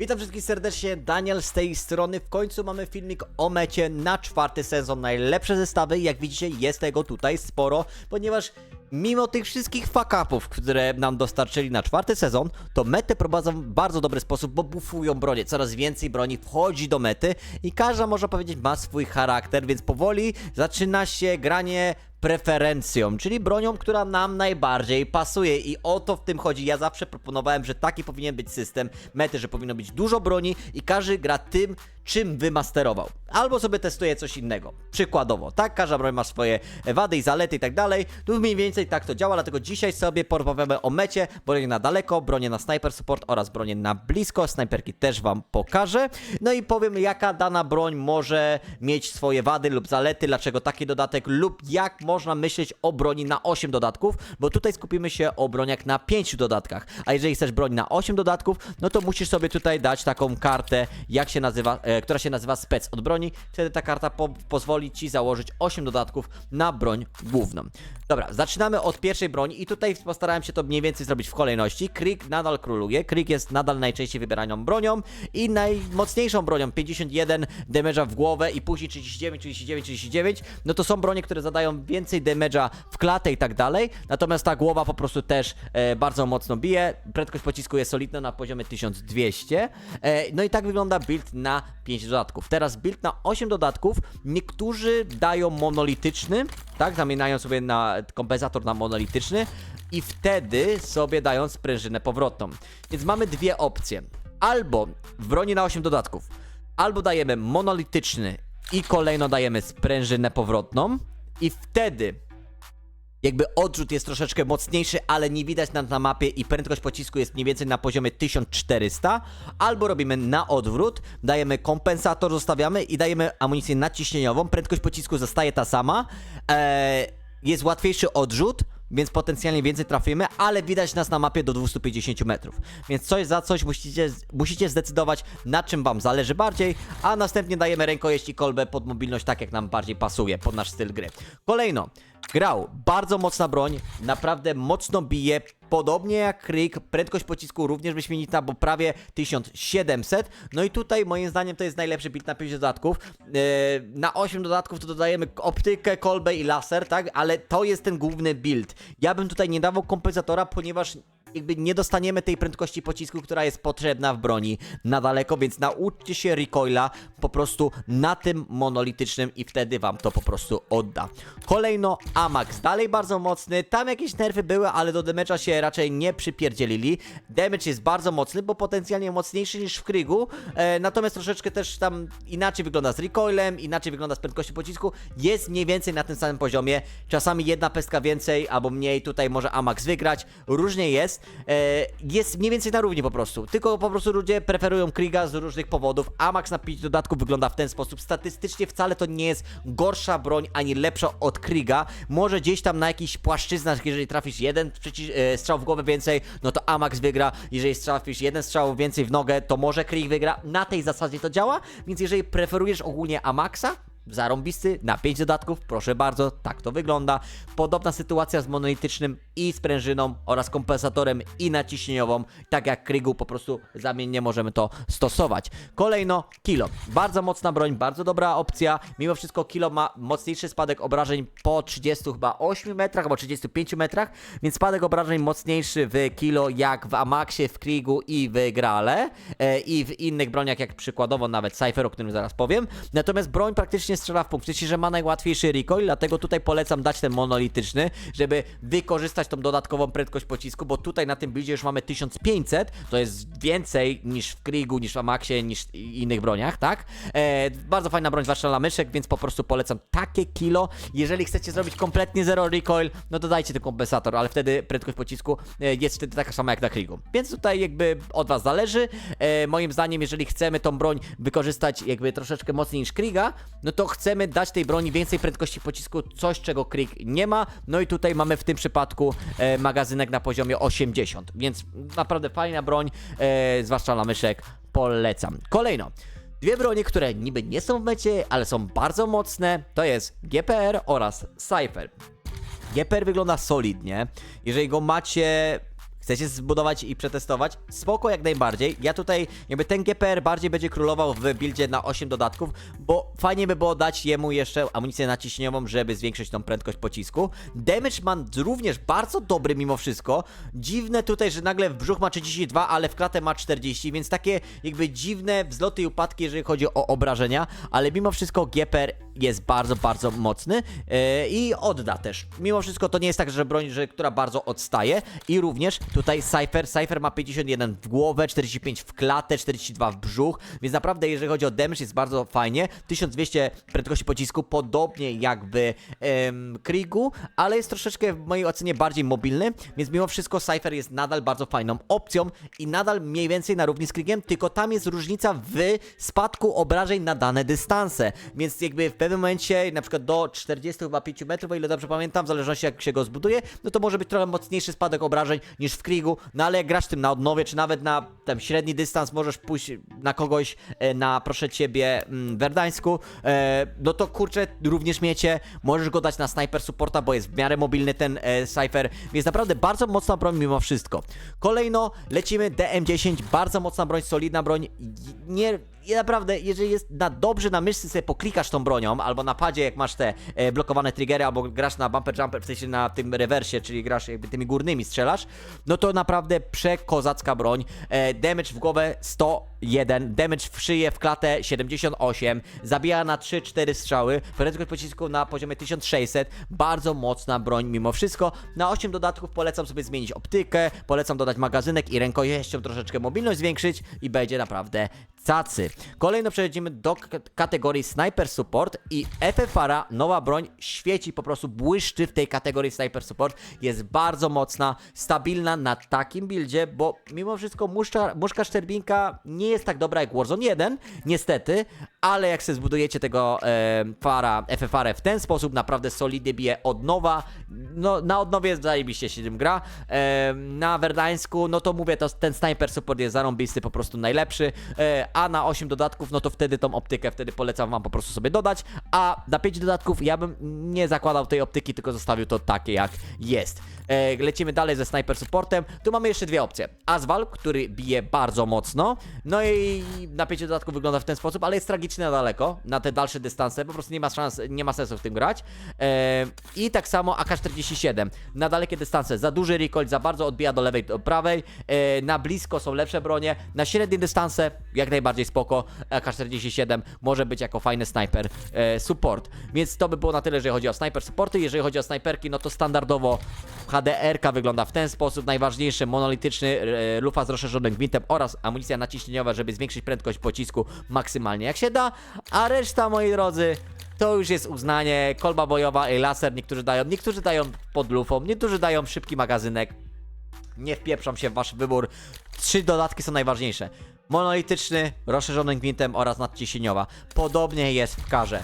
Witam wszystkich serdecznie, Daniel z tej strony. W końcu mamy filmik o mecie na czwarty sezon. Najlepsze zestawy, jak widzicie, jest tego tutaj sporo, ponieważ mimo tych wszystkich fuck-upów, które nam dostarczyli na czwarty sezon, to metę prowadzą w bardzo dobry sposób, bo bufują bronię. Coraz więcej broni wchodzi do mety i każda, można powiedzieć, ma swój charakter, więc powoli zaczyna się granie preferencją, czyli bronią, która nam najbardziej pasuje i o to w tym chodzi. Ja zawsze proponowałem, że taki powinien być system mety, że powinno być dużo broni i każdy gra tym, czym wymasterował. Albo sobie testuje coś innego. Przykładowo, tak? Każda broń ma swoje wady i zalety i tak dalej. Tu mniej więcej tak to działa, dlatego dzisiaj sobie porozmawiamy o mecie, bronie na daleko, bronie na sniper support oraz bronie na blisko. Snajperki też wam pokażę. No i powiem, jaka dana broń może mieć swoje wady lub zalety, dlaczego taki dodatek lub jak można myśleć o broni na 8 dodatków, bo tutaj skupimy się o broniach na 5 dodatkach. A jeżeli chcesz broń na 8 dodatków, no to musisz sobie tutaj dać taką kartę, jak się nazywa, e, która się nazywa spec od broni. Wtedy ta karta po pozwoli ci założyć 8 dodatków na broń główną. Dobra, zaczynamy od pierwszej broni i tutaj postarałem się to mniej więcej zrobić w kolejności. Krik nadal króluje, Krik jest nadal najczęściej wybieraną bronią i najmocniejszą bronią 51 damage'a w głowę i później 39, 39, 39. No to są bronie, które zadają więcej damage'a w klatę i tak dalej. Natomiast ta głowa po prostu też e, bardzo mocno bije. Prędkość pocisku jest solidna na poziomie 1200. E, no i tak wygląda build na 5 dodatków. Teraz build na 8 dodatków. Niektórzy dają monolityczny, tak? Zamieniają sobie na kompensator na monolityczny i wtedy sobie dają sprężynę powrotną. Więc mamy dwie opcje. Albo w broni na 8 dodatków, albo dajemy monolityczny i kolejno dajemy sprężynę powrotną i wtedy jakby odrzut jest troszeczkę mocniejszy, ale nie widać nam na mapie i prędkość pocisku jest mniej więcej na poziomie 1400, albo robimy na odwrót, dajemy kompensator, zostawiamy i dajemy amunicję naciśnieniową, prędkość pocisku zostaje ta sama, eee, jest łatwiejszy odrzut, więc potencjalnie więcej trafimy, ale widać nas na mapie do 250 metrów. Więc coś za coś musicie, musicie zdecydować, na czym wam zależy bardziej, a następnie dajemy rękojeść i kolbę pod mobilność tak, jak nam bardziej pasuje, pod nasz styl gry. Kolejno, grał, bardzo mocna broń, naprawdę mocno bije, podobnie jak Krik, prędkość pocisku również wyśmienita, bo prawie 1700. No i tutaj moim zdaniem to jest najlepszy build na 5 dodatków. Yy, na 8 dodatków to dodajemy optykę, kolbę i laser, tak? Ale to jest ten główny build. Ja bym tutaj nie dawał kompensatora, ponieważ jakby nie dostaniemy tej prędkości pocisku, która jest potrzebna w broni na daleko, więc nauczcie się recoila po prostu na tym monolitycznym i wtedy wam to po prostu odda. Kolejno Amax, dalej bardzo mocny, tam jakieś nerfy były, ale do damage'a się raczej nie przypierdzielili. Damage jest bardzo mocny, bo potencjalnie mocniejszy niż w Krygu, e, natomiast troszeczkę też tam inaczej wygląda z recoilem, inaczej wygląda z prędkością pocisku, jest mniej więcej na tym samym poziomie, czasami jedna pestka więcej albo mniej, tutaj może Amax wygrać, różnie jest, e, jest mniej więcej na równi po prostu, tylko po prostu ludzie preferują Kriga z różnych powodów, Amax na 5 dodatków wygląda w ten sposób, statystycznie wcale to nie jest gorsza broń, ani lepsza od Kriga, może gdzieś tam na jakichś płaszczyznach, jeżeli trafisz jeden e, strzał w głowę więcej, no to Amax wygra, jeżeli trafisz jeden strzał więcej w nogę, to może Krieg wygra, na tej zasadzie to działa, więc jeżeli preferujesz ogólnie Amaxa, zarąbisty, na 5 dodatków, proszę bardzo, tak to wygląda. Podobna sytuacja z monolitycznym i sprężyną oraz kompensatorem i naciśnieniową, tak jak Krigu, po prostu zamiennie możemy to stosować. Kolejno Kilo, bardzo mocna broń, bardzo dobra opcja, mimo wszystko Kilo ma mocniejszy spadek obrażeń po 30 chyba 8 metrach, albo 35 metrach, więc spadek obrażeń mocniejszy w Kilo jak w Amaxie, w Krigu i w Grale e, i w innych broniach, jak przykładowo nawet Cypher, o którym zaraz powiem. Natomiast broń praktycznie strzela w punkt, czyli że ma najłatwiejszy recoil, dlatego tutaj polecam dać ten monolityczny, żeby wykorzystać tą dodatkową prędkość pocisku, bo tutaj na tym buildzie już mamy 1500, to jest więcej niż w Krigu, niż w Amaxie, niż w innych broniach, tak? E, bardzo fajna broń, zwłaszcza dla myszek, więc po prostu polecam takie kilo. Jeżeli chcecie zrobić kompletnie zero recoil, no to dajcie ten kompensator, ale wtedy prędkość pocisku e, jest wtedy taka sama jak na Krigu. Więc tutaj jakby od was zależy. E, moim zdaniem, jeżeli chcemy tą broń wykorzystać jakby troszeczkę mocniej niż Kriga, no to chcemy dać tej broni więcej prędkości pocisku, coś czego Krig nie ma. No i tutaj mamy w tym przypadku e, magazynek na poziomie 80, więc naprawdę fajna broń, e, zwłaszcza dla myszek, polecam. Kolejno. Dwie bronie, które niby nie są w mecie, ale są bardzo mocne, to jest GPR oraz Cypher. GPR wygląda solidnie. Jeżeli go macie chcecie zbudować i przetestować, spoko jak najbardziej. Ja tutaj jakby ten GPR bardziej będzie królował w buildzie na 8 dodatków, bo fajnie by było dać jemu jeszcze amunicję naciśnieniową, żeby zwiększyć tą prędkość pocisku. Damage man również bardzo dobry mimo wszystko. Dziwne tutaj, że nagle w brzuch ma 32, ale w klatę ma 40, więc takie jakby dziwne wzloty i upadki, jeżeli chodzi o obrażenia, ale mimo wszystko GPR jest bardzo, bardzo mocny yy, i odda też. Mimo wszystko to nie jest tak, że broń, że, która bardzo odstaje. I również tutaj Cypher, Cypher ma 51 w głowę, 45 w klatę, 42 w brzuch, więc naprawdę jeżeli chodzi o damage jest bardzo fajnie. 1200 prędkości pocisku, podobnie jakby em, ale jest troszeczkę w mojej ocenie bardziej mobilny, więc mimo wszystko Cypher jest nadal bardzo fajną opcją i nadal mniej więcej na równi z Kriegiem, tylko tam jest różnica w spadku obrażeń na dane dystanse, więc jakby w pewnym momencie, na przykład do 40 chyba 5 metrów, o ile dobrze pamiętam, w zależności jak się go zbuduje, no to może być trochę mocniejszy spadek obrażeń niż w Kriegu, no ale jak grasz tym na odnowie, czy nawet na tam średni dystans, możesz pójść na kogoś e, na, proszę ciebie, mm, Werdańsku, e, no to kurczę, również miecie, możesz go dać na sniper supporta, bo jest w miarę mobilny ten e, Cypher, więc naprawdę bardzo mocna broń mimo wszystko. Kolejno lecimy DM10, bardzo mocna broń, solidna broń, nie, i naprawdę, jeżeli jest na dobrze na myszce sobie poklikasz tą bronią, albo na padzie jak masz te e, blokowane triggery, albo grasz na bumper jumper, w sensie na tym rewersie, czyli grasz jakby tymi górnymi strzelasz, no to naprawdę przekozacka broń. E, damage w głowę 101, damage w szyję, w klatę 78, zabija na 3-4 strzały, prędkość pocisku na poziomie 1600, bardzo mocna broń mimo wszystko. Na 8 dodatków polecam sobie zmienić optykę, polecam dodać magazynek i rękojeścią troszeczkę mobilność zwiększyć i będzie naprawdę cacy. Kolejno przechodzimy do kategorii Sniper Support i FFR, nowa broń, świeci po prostu, błyszczy w tej kategorii Sniper Support. Jest bardzo mocna, stabilna na takim buildzie, bo mimo wszystko muszka, muszka szczerbinka nie jest tak dobra jak Warzone 1, niestety, ale jak sobie zbudujecie tego e, fara, FFR w ten sposób, naprawdę solidnie bije od nowa. No, na odnowie zajebiście się tym gra. E, na Werdańsku, no to mówię, to ten Sniper Support jest zarąbisty, po prostu najlepszy. E, a na 8 dodatków, no to wtedy tą optykę, wtedy polecam wam po prostu sobie dodać. A na 5 dodatków ja bym nie zakładał tej optyki, tylko zostawił to takie jak jest. E, lecimy dalej ze Sniper Supportem. Tu mamy jeszcze dwie opcje. Azwal, który bije bardzo mocno, no i na 5 dodatków wygląda w ten sposób, ale jest tragiczny na daleko, na te dalsze dystanse, po prostu nie ma szans, nie ma sensu w tym grać. E, I tak samo AK-47, na dalekie dystanse, za duży recoil, za bardzo odbija do lewej, do prawej, e, na blisko są lepsze bronie, na średnie dystanse jak najbardziej spoko, AK-47 może być jako fajny sniper e, support, więc to by było na tyle, jeżeli chodzi o sniper supporty, jeżeli chodzi o snajperki, no to standardowo HDR-ka wygląda w ten sposób, najważniejszy monolityczny e, lufa z rozszerzonym gwintem oraz amunicja naciśnieniowa, żeby zwiększyć prędkość pocisku maksymalnie jak się da, a reszta, moi drodzy, to już jest uznanie, kolba bojowa i laser, niektórzy dają, niektórzy dają pod lufą, niektórzy dają szybki magazynek, nie wpieprzam się w wasz wybór. Trzy dodatki są najważniejsze. Monolityczny, rozszerzonym gwintem oraz nadciśnieniowa. Podobnie jest w karze.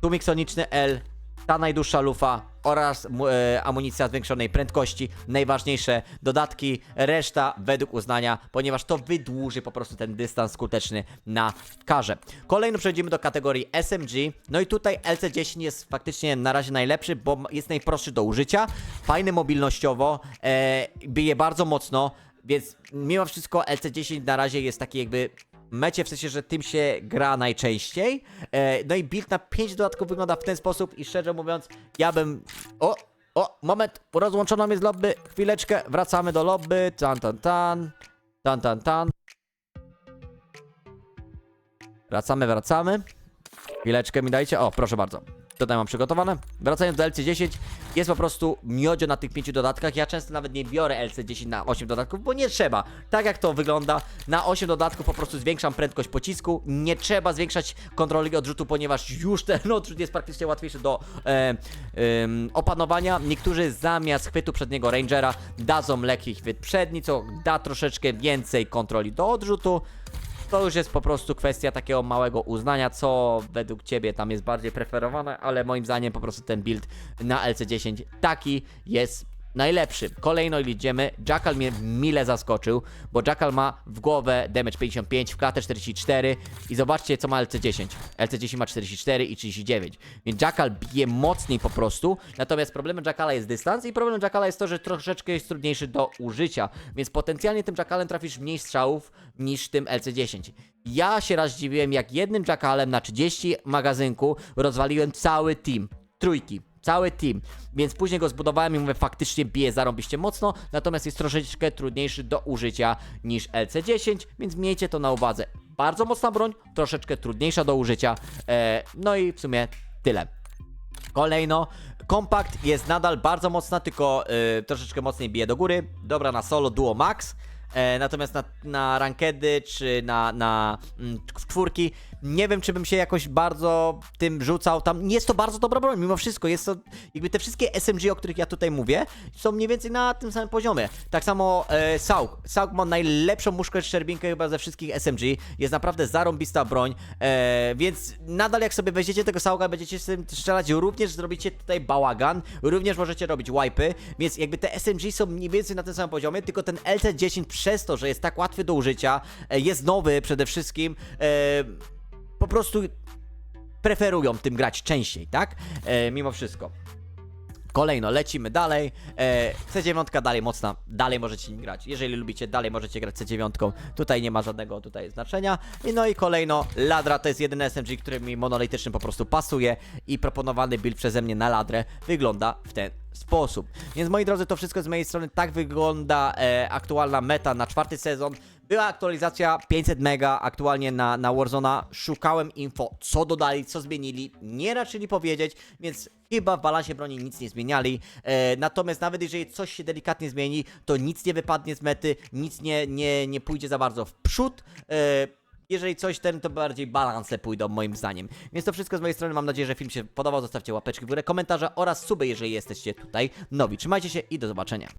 Tłumik soniczny L, ta najdłuższa lufa oraz e, amunicja zwiększonej prędkości. Najważniejsze dodatki, reszta według uznania, ponieważ to wydłuży po prostu ten dystans skuteczny na karze. Kolejno przechodzimy do kategorii SMG. No i tutaj LC10 jest faktycznie na razie najlepszy, bo jest najprostszy do użycia. Fajny mobilnościowo, e, bije bardzo mocno, więc mimo wszystko LC10 na razie jest taki jakby mecie, w sensie, że tym się gra najczęściej. E, no i build na 5 dodatków wygląda w ten sposób i szczerze mówiąc, ja bym... O! O! Moment! Rozłączono mnie z lobby. Chwileczkę, wracamy do lobby. Tan, tan, tan. Tan, tan, tan. Wracamy, wracamy. Chwileczkę mi dajcie. O, proszę bardzo. Tutaj mam przygotowane. Wracając do LC10, jest po prostu miodzio na tych pięciu dodatkach. Ja często nawet nie biorę LC10 na 8 dodatków, bo nie trzeba. Tak jak to wygląda, na 8 dodatków po prostu zwiększam prędkość pocisku. Nie trzeba zwiększać kontroli odrzutu, ponieważ już ten odrzut jest praktycznie łatwiejszy do e, em, opanowania. Niektórzy zamiast chwytu przedniego Rangera dadzą lekki chwyt przedni, co da troszeczkę więcej kontroli do odrzutu. To już jest po prostu kwestia takiego małego uznania, co według ciebie tam jest bardziej preferowane, ale moim zdaniem po prostu ten build na LC10 taki jest najlepszy. Kolejno idziemy, Jackal mnie mile zaskoczył, bo Jackal ma w głowę damage 55, w klatę 44 i zobaczcie co ma LC10. LC10 ma 44 i 39, więc Jackal bije mocniej po prostu, natomiast problemem Jackala jest dystans i problemem Jackala jest to, że troszeczkę jest trudniejszy do użycia, więc potencjalnie tym Jackalem trafisz mniej strzałów niż tym LC10. Ja się raz dziwiłem, jak jednym Jackalem na 30 magazynku rozwaliłem cały team. Trójki. Cały team, więc później go zbudowałem i mówię, faktycznie bije zarąbiście mocno, natomiast jest troszeczkę trudniejszy do użycia niż LC10, więc miejcie to na uwadze. Bardzo mocna broń, troszeczkę trudniejsza do użycia, e, no i w sumie tyle. Kolejno, kompakt jest nadal bardzo mocna, tylko y, troszeczkę mocniej bije do góry. Dobra na solo, duo max. E, natomiast na, na rankedy czy na, na mm, czwórki nie wiem, czy bym się jakoś bardzo tym rzucał. Tam jest to bardzo dobra broń, mimo wszystko. Jest to jakby te wszystkie SMG, o których ja tutaj mówię, są mniej więcej na tym samym poziomie. Tak samo e, Saug. Saug ma najlepszą muszkę szczerbinkę chyba ze wszystkich SMG. Jest naprawdę zarąbista broń, e, więc nadal jak sobie weźmiecie tego Sauga, będziecie z tym strzelać, również zrobicie tutaj bałagan, również możecie robić wipe'y, więc jakby te SMG są mniej więcej na tym samym poziomie, tylko ten LC10 przez to, że jest tak łatwy do użycia, e, jest nowy przede wszystkim, e, po prostu preferują tym grać częściej, tak? E, mimo wszystko. Kolejno, lecimy dalej. E, C9 dalej mocna, dalej możecie nim grać. Jeżeli lubicie, dalej możecie grać C9. Tutaj nie ma żadnego tutaj znaczenia. I no i kolejno, Ladra to jest jedyny SMG, który mi monolityczny po prostu pasuje i proponowany build przeze mnie na Ladrę wygląda w ten sposób. Więc moi drodzy, to wszystko z mojej strony. Tak wygląda e, aktualna meta na czwarty sezon. Była aktualizacja 500 mega aktualnie na, na Warzona. Szukałem info, co dodali, co zmienili. Nie raczyli powiedzieć, więc chyba w balansie broni nic nie zmieniali. E, natomiast nawet jeżeli coś się delikatnie zmieni, to nic nie wypadnie z mety, nic nie, nie, nie pójdzie za bardzo w przód. E, jeżeli coś ten, to bardziej balanse pójdą moim zdaniem. Więc to wszystko z mojej strony. Mam nadzieję, że film się podobał. Zostawcie łapeczki w górę, komentarze oraz suby, jeżeli jesteście tutaj nowi. Trzymajcie się i do zobaczenia.